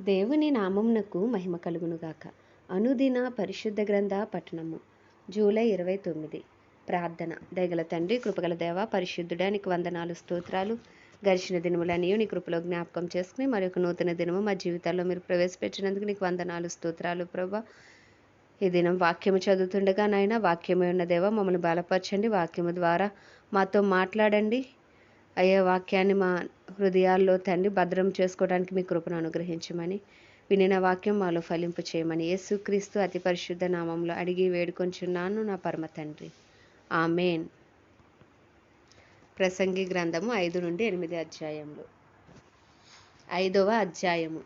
దేవుని నామంనకు మహిమ కలుగునుగాక. అనుదిన పరిశుద్ధ గ్రంథ పట్టణము జూలై ఇరవై తొమ్మిది. ప్రార్థన. దయగల తండ్రి కృపగల దేవ పరిశుద్ధుడా నీకు వందనాలు స్తోత్రాలు. గడిచిన దినములనియు నీ కృపలో జ్ఞాపకం చేసుకుని మరొక నూతన దినము మా జీవితాల్లో మీరు ప్రవేశపెట్టినందుకు నీకు వందనాలు స్తోత్రాలు ప్రభా. ఈ దినం వాక్యము చదువుతుండగా నాయన వాక్యమే ఉన్న దేవ మమ్మల్ని బలపరచండి. వాక్యము ద్వారా మాతో మాట్లాడండి. అయ్యే వాక్యాన్ని మా హృదయాల్లో తండ్రి భద్రం చేసుకోవడానికి మీ కృపను అనుగ్రహించమని వినిన వాక్యం మాలో ఫలింపు చేయమని యేసుక్రీస్తు అతి పరిశుద్ధ నామంలో అడిగి వేడుకొంచున్నాను నా పరమ తండ్రి. ఆమెన్. ప్రసంగి గ్రంథము ఐదు నుండి ఎనిమిది అధ్యాయములు. ఐదవ అధ్యాయము.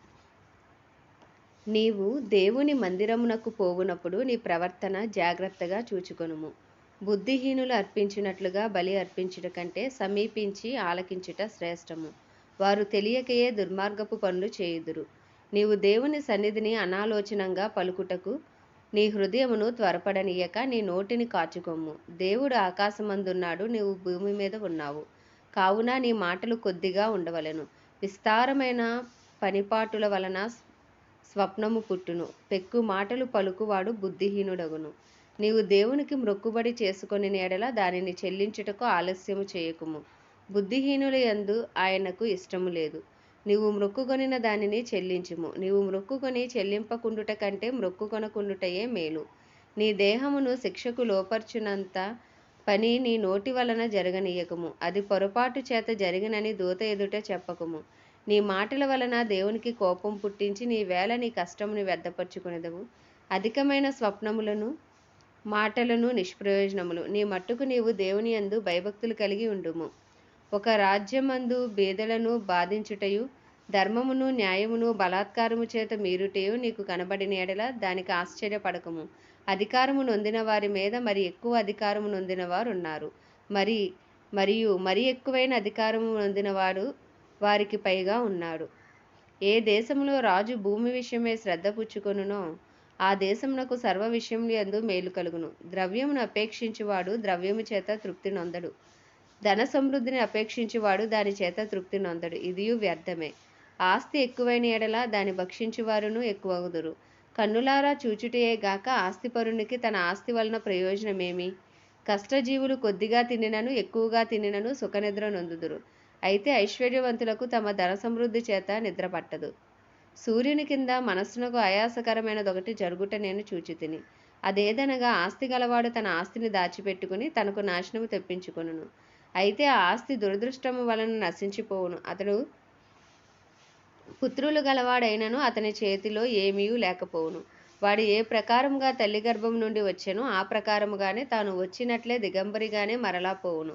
నీవు దేవుని మందిరమునకు పోవునప్పుడు నీ ప్రవర్తన జాగ్రత్తగా చూచుకొనుము. బుద్ధిహీనులు అర్పించినట్లుగా బలి అర్పించుట కంటే సమీపించి ఆలకించుట శ్రేష్టము. వారు తెలియకయే దుర్మార్గపు పనులు చేయుదురు. నీవు దేవుని సన్నిధిని అనాలోచనంగా పలుకుటకు నీ హృదయమును త్వరపడనీయక నీ నోటిని కాచుకొమ్ము. దేవుడు ఆకాశమందున్నాడు నీవు భూమి మీద ఉన్నావు. కావున నీ మాటలు కొద్దిగా ఉండవలెను. విస్తారమైన పనిపాటుల వలన స్వప్నము పుట్టును. పెక్కు మాటలు పలుకువాడు బుద్ధిహీనుడగును. నీవు దేవునికి మ్రొక్కుబడి చేసుకొని నేడల దానిని చెల్లించుటకు ఆలస్యము చేయకుము. బుద్ధిహీనుల యందు ఆయనకు ఇష్టము లేదు. నీవు మ్రొక్కుకొనిన దానిని చెల్లించుము. నీవు మ్రొక్కుకొని చెల్లింపకుండుట కంటే మ్రొక్కుకొనకుండుటయే మేలు. నీ దేహమును శిక్షకు లోపర్చునంత పని నీ నోటి వలన జరగనీయకము. అది పొరపాటు చేత జరిగినని దూత ఎదుట చెప్పకము. నీ మాటల వలన దేవునికి కోపం పుట్టించి నీ వేళ నీ కష్టమును వ్యర్థపరుచుకునేదవు. అధికమైన స్వప్నములను మాటలను నిష్ప్రయోజనములు. నీ మట్టుకు నీవు దేవుని యందు భయభక్తులు కలిగి ఉండుము. ఒక రాజ్యమందు బేదలను బాధించుటయు ధర్మమును న్యాయమును బలాత్కారము చేత మీరుటయు నీకు కనబడిన ఎడల దానికి ఆశ్చర్యపడకము. అధికారము నొందిన వారి మీద మరి ఎక్కువ అధికారము నొందిన వారు ఉన్నారు మరి మరియు మరి ఎక్కువైన అధికారము నొందినవాడు వారికి పైగా ఉన్నాడు. ఏ దేశంలో రాజు భూమి విషయమే శ్రద్ధ పుచ్చుకొనునో ఆ దేశమునకు సర్వ విషయములు ఎందు మేలు కలుగును. ద్రవ్యమును అపేక్షించువాడు ద్రవ్యము చేత తృప్తి నొందడు. ధన సమృద్ధిని అపేక్షించువాడు దాని చేత తృప్తి నొందడు. ఇదియు వ్యర్థమే. ఆస్తి ఎక్కువైన ఎడల దాని భక్షించువారును ఎక్కువగుదురు. కన్నులారా చూచుటయే గాక ఆస్తిపరునికి తన ఆస్తి వలన ప్రయోజనమేమి? కష్టజీవులు కొద్దిగా తినినను ఎక్కువగా తినినను సుఖనిద్ర నొందుదురు. అయితే ఐశ్వర్యవంతులకు తమ ధన సమృద్ధి చేత నిద్ర పట్టదు. సూర్యుని కింద మనస్సునకు ఆయాసకరమైనదొకటి జరుగుట నేను చూచితిని. అదేదనగా ఆస్తి గలవాడు తన ఆస్తిని దాచిపెట్టుకుని తనకు నాశనము తెప్పించుకొనును. అయితే ఆ ఆస్తి దురదృష్టము వలన నశించిపోవును. అతడు పుత్రులు గలవాడైనను అతని చేతిలో ఏమీ లేకపోవును. వాడు ఏ ప్రకారముగా తల్లి గర్భం నుండి వచ్చెనో ఆ ప్రకారముగానే తాను వచ్చినట్లే దిగంబరిగానే మరలా పోవును.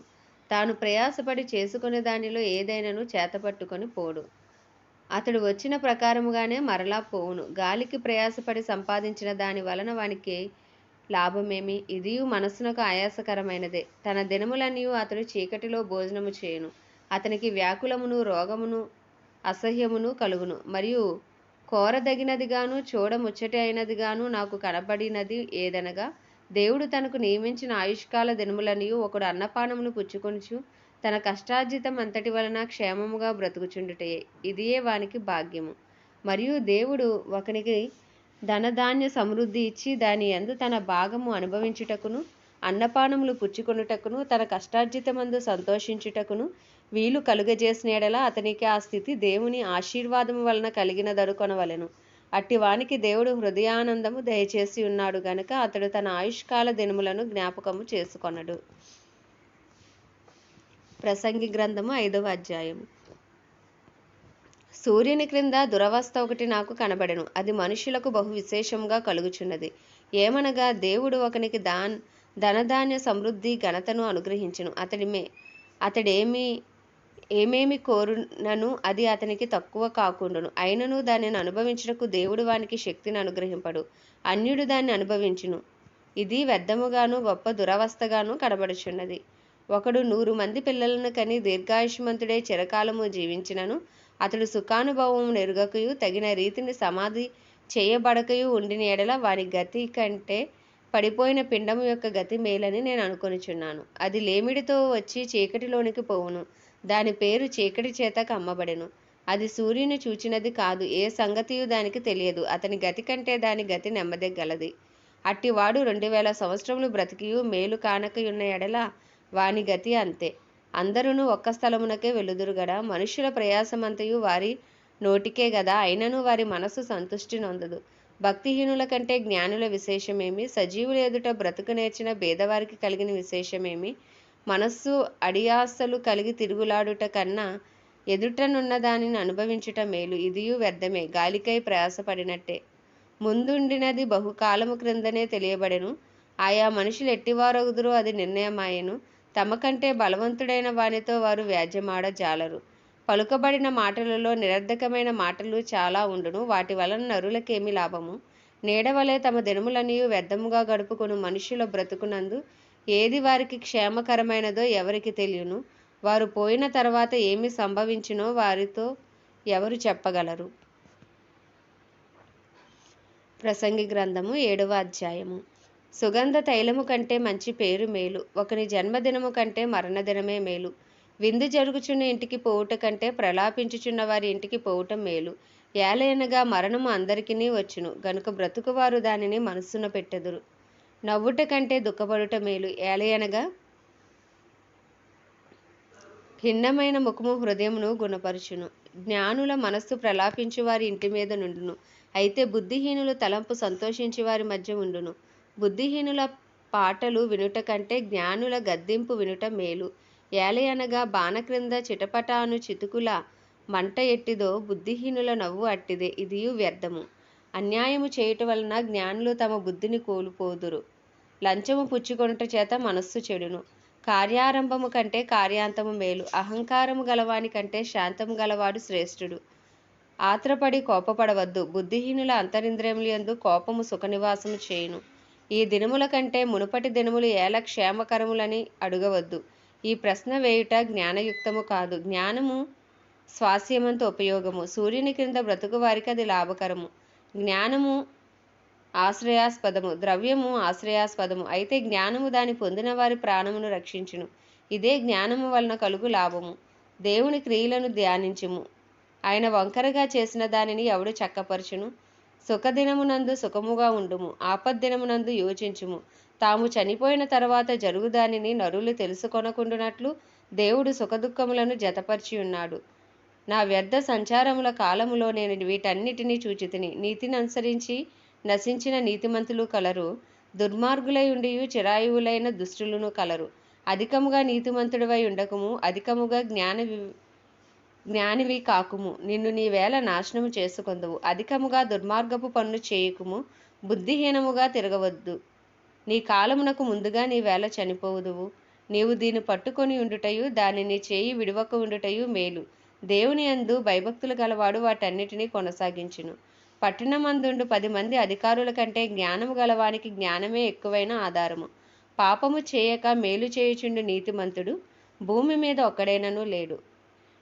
తాను ప్రయాసపడి చేసుకునే దానిలో ఏదైనాను చేతపట్టుకొని పోడు. అతడు వచ్చిన ప్రకారముగానే మరలా పోవును. గాలికి ప్రయాసపడి సంపాదించిన దాని వలన వానికి లాభమేమి? ఇది మనస్సునకు ఆయాసకరమైనదే. తన దినములన్నీ అతడు చీకటిలో భోజనము చేయును. అతనికి వ్యాకులమును రోగమును అసహ్యమును కలుగును. మరియు కోరదగినదిగాను చూడముచ్చటి అయినదిగాను నాకు కనబడినది ఏదనగా దేవుడు తనకు నియమించిన ఆయుష్కాల దినములనియు ఒకడు అన్నపానమును పుచ్చుకొనుచు తన కష్టార్జితం అంతటి వలన క్షేమముగా బ్రతుకుచుండుటయే ఇదియే వానికి భాగ్యము. మరియు దేవుడు ఒకనికి ధనధాన్య సమృద్ధి ఇచ్చి దాని యందు తన భాగము అనుభవించుటకును అన్నపానములు పుచ్చుకొనుటకును తన కష్టార్జితమందు సంతోషించుటకును వీలు కలుగజేసిన ఎడల అతనికి ఆ స్థితి దేవుని ఆశీర్వాదము వలన కలిగినదనుకొనవలెను అట్టి వానికి దేవుడు హృదయానందము దయచేసి ఉన్నాడు గనుక అతడు తన ఆయుష్కాల దినములను జ్ఞాపకము చేసుకొనడు. ప్రసంగి గ్రంథము ఐదవ అధ్యాయం సూర్యుని క్రింద దురవస్థ ఒకటి నాకు కనబడెను. అది మనుషులకు బహు విశేషంగా కలుగుచున్నది. ఏమనగా దేవుడు ఒకనికి దాన్ ధనధాన్య సమృద్ధి ఘనతను అనుగ్రహించును. అతడి మే అతడేమి ఏమేమి కోరునను అది అతనికి తక్కువ కాకుండును. అయినను దానిని అనుభవించుటకు దేవుడు వానికి శక్తిని అనుగ్రహింపడు. అన్యుడు దాన్ని అనుభవించును. ఇది వ్యర్థముగాను గొప్ప దురవస్థగాను కనబడుచున్నది. ఒకడు నూరు మంది పిల్లలను కని దీర్ఘాయుష్మంతుడే చిరకాలము జీవించినను. అతడు సుఖానుభవము నెరుగకయు తగిన రీతిని సమాధి చేయబడకయు ఉండిన ఎడల వారి గతి కంటే పడిపోయిన పిండము యొక్క గతి మేలని నేను అనుకొనిచున్నాను. అది లేమిడితో వచ్చి చీకటిలోనికి పోవును. దాని పేరు చీకటి చేత కమ్మబడెను. అది సూర్యుని చూచినది కాదు. ఏ సంగతియు దానికి తెలియదు. అతని గతి కంటే దాని గతి నెమ్మదిగలది. అట్టివాడు రెండు వేల సంవత్సరములు బ్రతికియు మేలు కానకయున్న ఎడల వాని గతి అంతే. అందరూ ఒక్క స్థలమునకే వెలుదురు గడా మనుష్యుల ప్రయాసమంతయు వారి నోటికే గదా. అయినను వారి మనస్సు సంతుష్టి నొందదు. భక్తిహీనుల కంటే జ్ఞానుల విశేషమేమి? సజీవుల ఎదుట బ్రతుకు నేర్చిన భేదవారికి కలిగిన విశేషమేమి? మనస్సు అడియాసలు కలిగి తిరుగులాడుట కన్నా ఎదుటనున్న దానిని అనుభవించుట మేలు. ఇదియు వ్యర్థమే. గాలికై ప్రయాసపడినట్టే. ముందుండినది బహుకాలము క్రిందనే తెలియబడెను. ఆయా మనుషులు ఎట్టివారొగుదురు అది నిర్ణయమాయెను. తమ కంటే బలవంతుడైన వానితో వారు వ్యాజ్యమాడ జాలరు పలుకబడిన మాటలలో నిరర్ధకమైన మాటలు చాలా ఉండును. వాటి వలన నరులకేమి లాభము? నీడవలే తమ దినములనియు వ్యర్థముగా గడుపుకుని మనుషుల బ్రతుకునందు ఏది వారికి క్షేమకరమైనదో ఎవరికి తెలియను. వారు పోయిన తర్వాత ఏమి సంభవించునో వారితో ఎవరు చెప్పగలరు? ప్రసంగి గ్రంథము ఏడవ అధ్యాయము. సుగంధ తైలము కంటే మంచి పేరు మేలు. ఒకని జన్మదినము కంటే మరణదినమే మేలు. విందు జరుగుచున్న ఇంటికి పోవుట కంటే ప్రలాపించుచున్న వారి ఇంటికి పోవటం మేలు. ఏలయనగా మరణము అందరికీ వచ్చును. గనుక బ్రతుకువారు దానిని మనస్సున పెట్టెదురు. నవ్వుట కంటే దుఃఖపడుట మేలు. ఏలయనగా భిన్నమైన ముఖము హృదయమును గుణపరుచును. జ్ఞానుల మనస్సు ప్రలాపించి వారి ఇంటి మీద నుండును. అయితే బుద్ధిహీనులు తలంపు సంతోషించి వారి మధ్య ఉండును. బుద్ధిహీనుల పాటలు వినుట కంటే జ్ఞానుల గద్దింపు వినుట మేలు. ఏలయనగా బాణ క్రింద చిటపటాను చితుకుల మంట ఎట్టిదో బుద్ధిహీనుల నవ్వు అట్టిదే ఇదియు వ్యర్థము. అన్యాయము చేయుట వలన జ్ఞానులు తమ బుద్ధిని కోల్పోదురు. లంచము పుచ్చుకొనుట చేత మనస్సు చెడును. కార్యారంభము కంటే కార్యాంతము మేలు. అహంకారము గలవాని కంటే శాంతము గలవాడు శ్రేష్ఠుడు. ఆత్రపడి కోపపడవద్దు. బుద్ధిహీనుల అంతరింద్రియములందు కోపము సుఖనివాసము చేయును. ఈ దినముల కంటే మునుపటి దినములు ఏల క్షేమకరములని అడగవద్దు. ఈ ప్రశ్న వేయుట జ్ఞానయుక్తము కాదు. జ్ఞానము స్వాస్యమంత ఉపయోగము. సూర్యుని క్రింద బ్రతుకు వారికి అది లాభకరము. జ్ఞానము ఆశ్రయాస్పదము. ద్రవ్యము ఆశ్రయాస్పదము. అయితే జ్ఞానము దాని పొందిన వారి ప్రాణమును రక్షించును. ఇదే జ్ఞానము వలన కలుగు లాభము. దేవుని క్రియలను ధ్యానించుము. ఆయన వంకరగా చేసిన దానిని ఎవడు చక్కపరచును? సుఖదినమునందు సుఖముగా ఉండుము ఆపద్దినమునందు యోచించుము. తాము చనిపోయిన తర్వాత జరుగుదానిని నరులు తెలుసుకొనకుండునట్లు దేవుడు సుఖదుఖములను జతపరిచి ఉన్నాడు నా వ్యర్థ సంచారముల కాలములో నేను వీటన్నిటినీ చూచితిని. నీతిని అనుసరించి నశించిన నీతిమంతులు కలరు దుర్మార్గులై ఉండి చిరాయువులైన దుష్టులను కలరు. అధికముగా నీతిమంతుడివై ఉండకము అధికముగా జ్ఞాన జ్ఞానివి కాకుము. నిన్ను నీ వేళ నాశనము చేసుకొందువు. అధికముగా దుర్మార్గపు పనులు చేయకుము. బుద్ధిహీనముగా తిరగవద్దు. నీ కాలమునకు ముందుగా నీ వేళ చనిపోవుదువు. నీవు దీన్ని పట్టుకొని ఉండుటయు దానిని చేయి విడవక ఉండుటయు మేలు. దేవుని అందు భయభక్తులు గలవాడు వాటన్నిటినీ కొనసాగించును. పట్టణమందుండు పది మంది అధికారుల కంటే జ్ఞానము గలవానికి జ్ఞానమే ఎక్కువైన ఆధారము. పాపము చేయక మేలు చేయుచుండు నీతిమంతుడు భూమి మీద ఒక్కడైనను లేడు.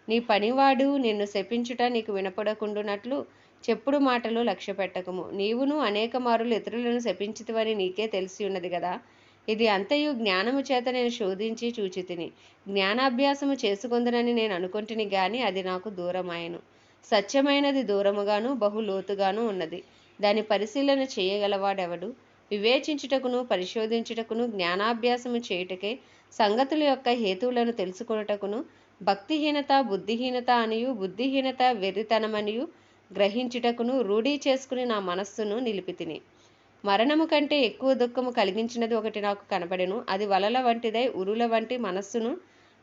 నీ పనివాడు నిన్ను శపించుట నీకు వినపడకుండునట్లు చెప్పుడు మాటలు లక్ష్య పెట్టకము. నీవును అనేక మారులు ఇతరులను శపించితివని నీకే తెలిసి ఉన్నది కదా ఇది అంతయు జ్ఞానము చేత నేను శోధించి చూచితిని. జ్ఞానాభ్యాసము చేసుకుందనని నేను అనుకుంటుని గాని అది నాకు దూరమాయను. సత్యమైనది దూరముగాను బహు లోతుగాను ఉన్నది. దాని పరిశీలన చేయగలవాడెవడు? వివేచించుటకును పరిశోధించుటకును జ్ఞానాభ్యాసము చేయుటకే సంగతుల యొక్క హేతువులను తెలుసుకొనుటకును భక్తిహీనత బుద్ధిహీనత అనియు బుద్ధిహీనత వెర్రితనమనియు గ్రహించుటకును రూఢీ చేసుకుని నా మనస్సును నిలిపితిని మరణము కంటే ఎక్కువ దుఃఖము కలిగించినది ఒకటి నాకు కనబడెను. అది వలల వంటిదై ఉరుల వంటి మనస్సును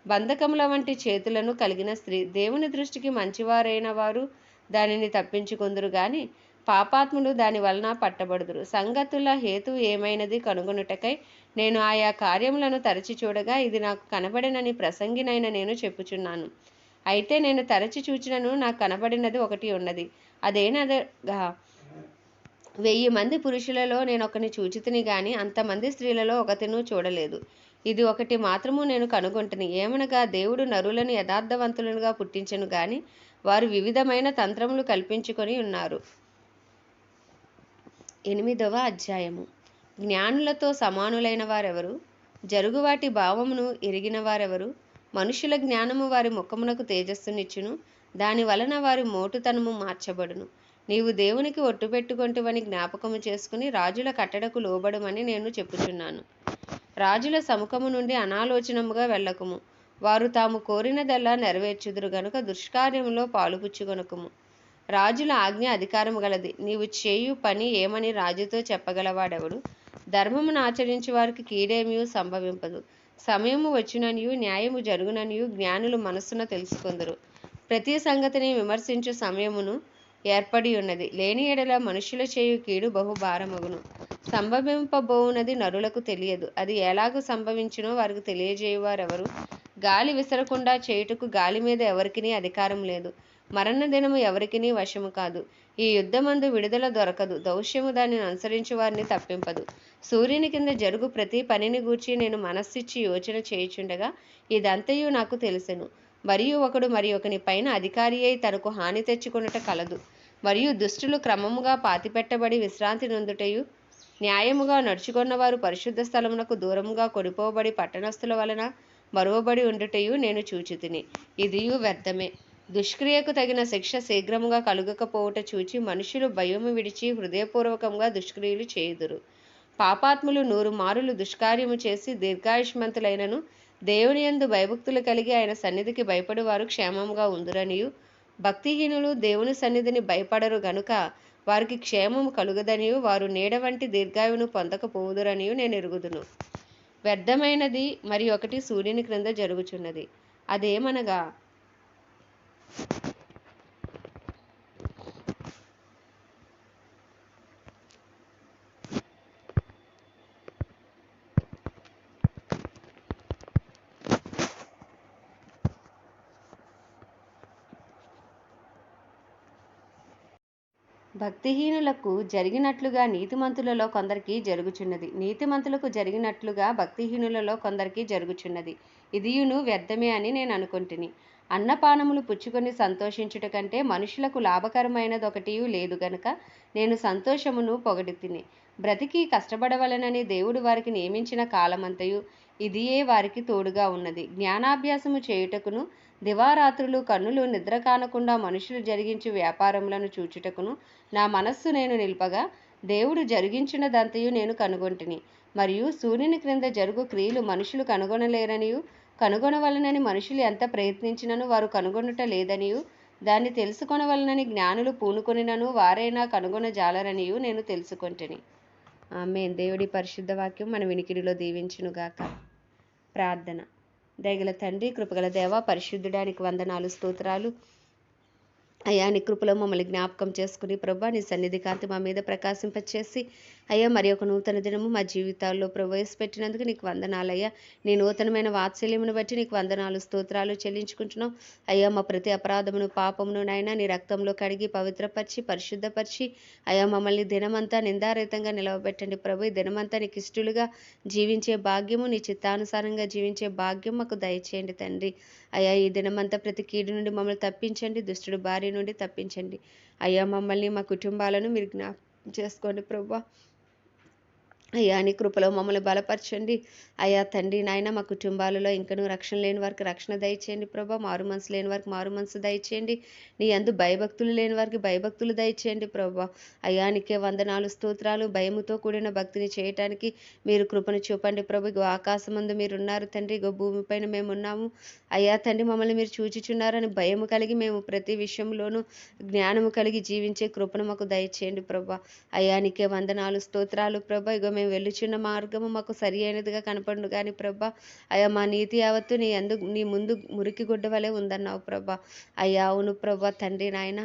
బంధకముల వంటి చేతులను కలిగిన స్త్రీ. దేవుని దృష్టికి మంచివారైన వారు దానిని తప్పించుకుందురు గాని పాపాత్ములు దాని వలన పట్టబడుదురు. సంగతుల హేతు ఏమైనది కనుగొనుటకై నేను ఆయా కార్యములను తరచి చూడగా ఇది నాకు కనబడినని ప్రసంగినైన నేను చెప్పుచున్నాను. అయితే నేను తరచి చూచినను నాకు కనబడినది ఒకటి ఉన్నది. అదేనగా వెయ్యి మంది పురుషులలో నేను ఒకని చూచితిని గాని అంతమంది స్త్రీలలో ఒకతిను చూడలేదు. ఇది ఒకటి మాత్రము నేను కనుగొంటని. ఏమనగా దేవుడు నరులను యథార్థవంతులుగా పుట్టించను గాని వారు వివిధమైన తంత్రములు కల్పించుకొని ఉన్నారు. ఎనిమిదవ అధ్యాయము. జ్ఞానులతో సమానులైన వారెవరు? జరుగువాటి భావమును ఎరిగిన వారెవరు? మనుషుల జ్ఞానము వారి ముఖమునకు తేజస్సునిచ్చును. దాని వలన వారి మోటుతనము మార్చబడును. నీవు దేవునికి ఒట్టు పెట్టుకుంటువని జ్ఞాపకము చేసుకుని రాజుల కట్టడకు లోబడమని నేను చెప్పుచున్నాను. రాజుల సముఖము నుండి అనాలోచనముగా వెళ్ళకుము. వారు తాము కోరినదల్లా నెరవేర్చుదురు గనుక దుష్కార్యంలో పాలుపుచ్చుకొనకుము. రాజుల ఆజ్ఞ అధికారము గలది. నీవు చేయు పని ఏమని రాజుతో చెప్పగలవాడెవడు? ధర్మమును ఆచరించు వారికి కీడేమియు సంభవింపదు. సమయము వచ్చిననియు న్యాయము జరుగుననియు జ్ఞానులు మనస్సున తెలుసుకొందరు. ప్రతి సంగతిని విమర్శించు సమయమును ఏర్పడి ఉన్నది లేని ఎడల మనుషుల చేయు కీడు బహుభారమగును. సంభవింపబోవునది నరులకు తెలియదు. అది ఎలాగూ సంభవించునో వారికి తెలియజేయువారెవరు? గాలి విసరకుండా చేయుటకు గాలి మీద ఎవరికినీ అధికారం లేదు. మరణ దినము ఎవరికినీ వశము కాదు. ఈ యుద్ధమందు విడుదల దొరకదు. దౌష్యము దానిని అనుసరించి వారిని తప్పింపదు. సూర్యుని కింద జరుగు ప్రతి పనిని గూర్చి నేను మనస్సిచ్చి యోచన చేయుచుండగా ఇదంతయు నాకు తెలుసెను. మరియు ఒకడు మరి ఒకని పైన అధికారి అయి తనకు హాని తెచ్చుకొనుట కలదు. మరియు దుష్టులు క్రమముగా పాతిపెట్టబడి విశ్రాంతి నొందుటయు న్యాయముగా నడుచుకున్నవారు పరిశుద్ధ స్థలమునకు దూరముగా కొనిపోబడి పట్టణస్థుల వలన మరువబడి ఉండుటయు నేను చూచితిని. ఇదియు వ్యర్థమే. దుష్క్రియకు తగిన శిక్ష శీఘ్రముగా కలుగకపోవుట చూచి మనుషులు భయము విడిచి హృదయపూర్వకంగా దుష్క్రియలు చేయుదురు. పాపాత్ములు నూరు మారులు దుష్కార్యము చేసి దీర్ఘాయుష్మంతులైనను దేవుని యందు భయభక్తులు కలిగి ఆయన సన్నిధికి భయపడి వారు క్షేమంగా ఉందురనియు. భక్తిహీనులు దేవుని సన్నిధిని భయపడరు గనుక వారికి క్షేమము కలుగదనియు. వారు నీడ వంటి దీర్ఘాయువును పొందకపోవుదురనియు నేను ఎరుగుదును. వ్యర్థమైనది మరి ఒకటి సూర్యుని క్రింద జరుగుచున్నది. అదేమనగా భక్తిహీనులకు జరిగినట్లుగా నీతిమంతులలో కొందరికి జరుగుచున్నది. నీతిమంతులకు జరిగినట్లుగా భక్తిహీనులలో కొందరికి జరుగుచున్నది. ఇదియును వ్యర్థమే అని నేను అనుకొంటిని. అన్నపానములు పుచ్చుకొని సంతోషించుట కంటే మనుషులకు లాభకరమైనదొకటియు లేదు గనుక నేను సంతోషమును పొగడితిని. బ్రతికి కష్టపడవలనని దేవుడు వారికి నియమించిన కాలమంతయు ఇదియే వారికి తోడుగా ఉన్నది. జ్ఞానాభ్యాసము చేయుటకును దివారాత్రులు కన్నులు నిద్ర కానకుండా మనుషులు జరిగించు వ్యాపారములను చూచుటకును నా మనస్సు నేను నిల్పగా దేవుడు జరిగించినదంతయు నేను కనుగొంటిని. మరియు సూర్యుని క్రింద జరుగు క్రియలు మనుషులు కనుగొనలేరనియు కనుగొనవలనని మనుషులు ఎంత ప్రయత్నించినను వారు కనుగొనుట లేదనియు దాన్ని తెలుసుకొనవలనని జ్ఞానులు పూనుకొనినను వారైనా కనుగొన జాలరనియు నేను తెలుసుకొంటిని. ఆమె దేవుడి పరిశుద్ధ వాక్యం మన వినికిడిలో దీవించునుగాక. ప్రార్థన. దయగల తండ్రి కృపగల దేవ పరిశుద్ధుడానికి వందనాలు స్తోత్రాలు. అయ్యా నీ కృపలో మమ్మల్ని జ్ఞాపకం చేసుకుని ప్రభా నీ సన్నిధి కాంతి మా మీద ప్రకాశింపచేసి అయ్యా మరి ఒక నూతన దినము మా జీవితాల్లో ప్రవేశపెట్టినందుకు నీకు వందనాలయ్యా. నీ నూతనమైన వాత్సల్యమును బట్టి నీకు వందనాలు స్తోత్రాలు చెల్లించుకుంటున్నాం. అయ్యా మా ప్రతి అపరాధమును పాపమును నాయన నీ రక్తంలో కడిగి పవిత్రపరిచి పరిశుద్ధపరిచి అయ్యా మమ్మల్ని దినమంతా నిందారహితంగా నిలవబెట్టండి ప్రభు. ఈ దినమంతా నీకు ఇష్టలుగా జీవించే భాగ్యము నీ చిత్తానుసారంగా జీవించే భాగ్యం మాకు దయచేయండి తండ్రి. అయ్యా ఈ దినమంతా ప్రతి కీడు నుండి మమ్మల్ని తప్పించండి దుష్టుడు భార్య నుండి తప్పించండి. అయ్యా మమ్మల్ని మా కుటుంబాలను మీరు జ్ఞాపకం చేసుకోండి ప్రభా. అయ్యా నీ కృపలో మమ్మల్ని బలపరచండి. అయ్యా తండ్రి నాయన మా కుటుంబాలలో ఇంకనూ రక్షణ లేని వారికి రక్షణ దయచేయండి ప్రభా. మారు మనసు లేని వారికి మారు మనసు దయచేయండి. నీ అందు భయభక్తులు లేని వారికి భయభక్తులు దయచేయండి ప్రభా. అయ్యా నీకే వందనాలు స్తోత్రాలు భయముతో కూడిన భక్తిని చేయటానికి మీరు కృపను చూపండి ప్రభు. ఇగో ఆకాశమందు మీరు ఉన్నారు తండ్రి ఇగో భూమిపైన మేము ఉన్నాము అయ్యా తండ్రి మమ్మల్ని మీరు చూచిచున్నారని భయము కలిగి మేము ప్రతి విషయంలోనూ జ్ఞానము కలిగి జీవించే కృపను మాకు దయచేయండి ప్రభా. అయ్యా నీకే వందనాలు స్తోత్రాలు ప్రభా. ఇగో మేము వెళ్ళుచున్న మార్గము మాకు సరి అయినదిగా కనపడు కానీ ప్రభా. అయ్యా మా నీతి యావత్తు నీ అందు నీ ముందు మురికి గుడ్డ వలె ఉందన్నావు ప్రభా. అయ్యా అవును ప్రభా తండ్రి నాయన.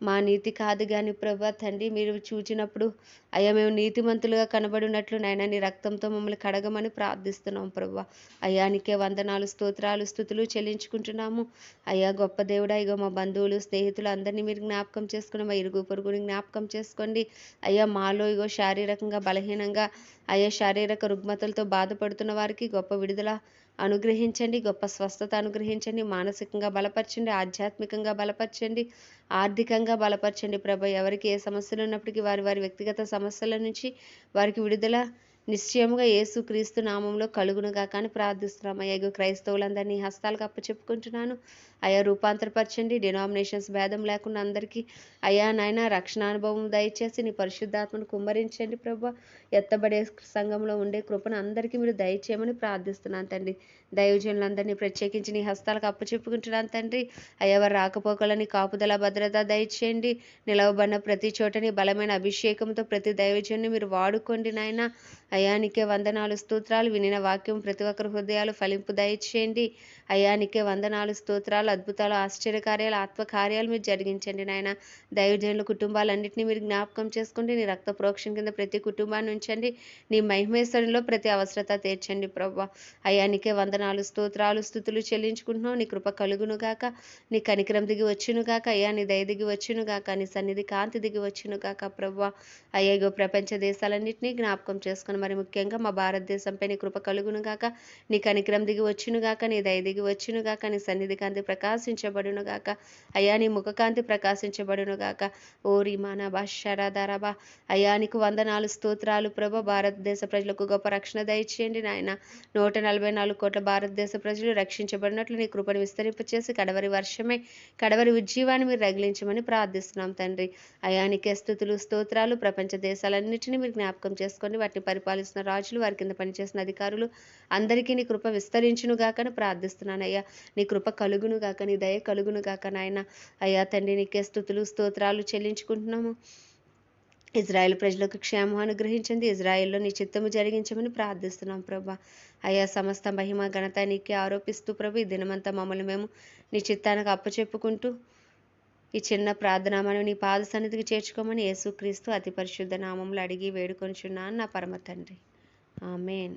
మా నీతి కాదు కానీ ప్రభా తండ్రి మీరు చూచినప్పుడు అయ్యా మేము నీతిమంతులుగా కనబడినట్లు నాయన నీ రక్తంతో మమ్మల్ని కడగమని ప్రార్థిస్తున్నాం ప్రభా. అయ్యా నీకే వందనాలు స్తోత్రాలు స్థుతులు చెల్లించుకుంటున్నాము. అయ్యా గొప్ప దేవుడా ఇగో మా బంధువులు స్నేహితులు అందరినీ మీరు జ్ఞాపకం చేసుకుని మా ఇరుగు పొరుగుని జ్ఞాపకం చేసుకోండి. అయ్యా మాలో ఇగో శారీరకంగా బలహీనంగా అయ్యా శారీరక రుగ్మతలతో బాధపడుతున్న వారికి గొప్ప విడుదల అనుగ్రహించండి. గొప్ప స్వస్థత అనుగ్రహించండి. మానసికంగా బలపరచండి. ఆధ్యాత్మికంగా బలపరచండి. ఆర్థికంగా బలపరచండి. ప్రభ ఎవరికి ఏ సమస్యలు ఉన్నప్పటికీ వారి వారి వ్యక్తిగత సమస్యల నుంచి వారికి విడుదల నిశ్చయముగా యేసు క్రీస్తు నామంలో కలుగునుగా కానీ ప్రార్థిస్తున్నాం. అయ్యా క్రైస్తవులందరినీ హస్తాలకు అప్పచెప్పుకుంటున్నాను. అయా రూపాంతరపరచండి. డినామినేషన్స్ భేదం లేకుండా అందరికీ అయా నాయన రక్షణానుభవం దయచేసి నీ పరిశుద్ధాత్మను కుమ్మరించండి ప్రభు. ఎత్తబడే సంఘంలో ఉండే కృపను అందరికీ మీరు దయచేయమని ప్రార్థిస్తున్నాను తండ్రి. దైవజనులందరినీ ప్రత్యేకించి నీ హస్తాలకు అప్పచెప్పుకుంటున్నాను తండ్రి. అయ్యా వారి రాకపోకలని కాపుదల భద్రత దయచేయండి. నిలవబడిన ప్రతి చోటని బలమైన అభిషేకంతో ప్రతి దైవజన్ని మీరు వాడుకోండి నాయన. అయానికే వందనాలు స్తోత్రాలు. వినిన వాక్యం ప్రతి ఒక్కరి హృదయాలు ఫలింపు దయచేయండి. అయానికే వందనాలు స్తోత్రాలు అద్భుతాలు ఆశ్చర్యకార్యాలు ఆత్మకార్యాలు మీరు జరిగించండి నాయన. దైవజనుల కుటుంబాలన్నింటినీ మీరు జ్ఞాపకం చేసుకోండి నీ రక్త ప్రోక్షణ కింద ప్రతి కుటుంబాన్ని ఉంచండి. నీ మహిమేశ్వరంలో ప్రతి అవసరత తీర్చండి ప్రభా. అయానికే వందనాలు స్తోత్రాలు స్థుతులు చెల్లించుకుంటున్నావు. నీ కృప కలుగును గాక. నీ కనికరం దిగి వచ్చును గాక. అయ్యా నీ దయ దిగి వచ్చును గాక. నీ సన్నిధి కాంతి దిగి వచ్చును గాక ప్రభా. అయ్యగో ప్రపంచ దేశాలన్నింటినీ జ్ఞాపకం చేసుకుని మరి ముఖ్యంగా మా భారతదేశంపై నీ కృప కలుగును గాక. నీ కనికరం దిగి వచ్చును గాక. నీ దయ దిగి వచ్చును గాక. నీ సన్నిధి కాంతి ప్రకాశించబడును గాక. అయ్యా నీ ముఖకాంతి ప్రకాశించబడును గాక. ఓ రిమాన బాషరాదారబా అయ్యా నీకు వందనాలు స్తోత్రాలు ప్రభ. భారతదేశ ప్రజలకు గొప్ప రక్షణ దయచేయండి నాయన. నూట నలభై నాలుగు కోట్ల భారతదేశ ప్రజలు రక్షించబడినట్లు నీ కృపను విస్తరింపచేసి కడవరి వర్షమే కడవరి ఉజ్జీవాన్ని మీరు రగిలించమని ప్రార్థిస్తున్నాం తండ్రి. అయానికే స్థుతులు స్తోత్రాలు. ప్రపంచ దేశాలన్నింటినీ మీరు జ్ఞాపకం చేసుకొని వాటిని పరిపాలిస్తున్న రాజులు వారి కింద పనిచేసిన అధికారులు అందరికీ నీ కృప విస్తరించునుగాకని ప్రార్థిస్తున్నానయ్యా ప్రార్థిస్తున్నాను అయ్యా నీ కృప కలుగును గాక నీ దయ కలుగును గాక నాయన. అయ్యా తండ్రి నీకే స్థుతులు స్తోత్రాలు చెల్లించుకుంటున్నాము. ఇజ్రాయెల్ ప్రజలకు క్షేమం అనుగ్రహించండి. ఇజ్రాయెల్లో నీ చిత్తము జరిగించమని ప్రార్థిస్తున్నాం ప్రభా. అయ్యా సమస్త మహిమ ఘనత నీకే ఆరోపిస్తూ ప్రభు ఈ దినమంతా మమ్మల్ని మేము నీ చిత్తానికి అప్పచెప్పుకుంటూ ఈ చిన్న ప్రార్థనామను నీ పాద సన్నిధికి చేర్చుకోమని యేసుక్రీస్తు అతి పరిశుద్ధ నామంలో అడిగి వేడుకొనిచున్నాను. నా పరమ తండ్రి. ఆమెన్.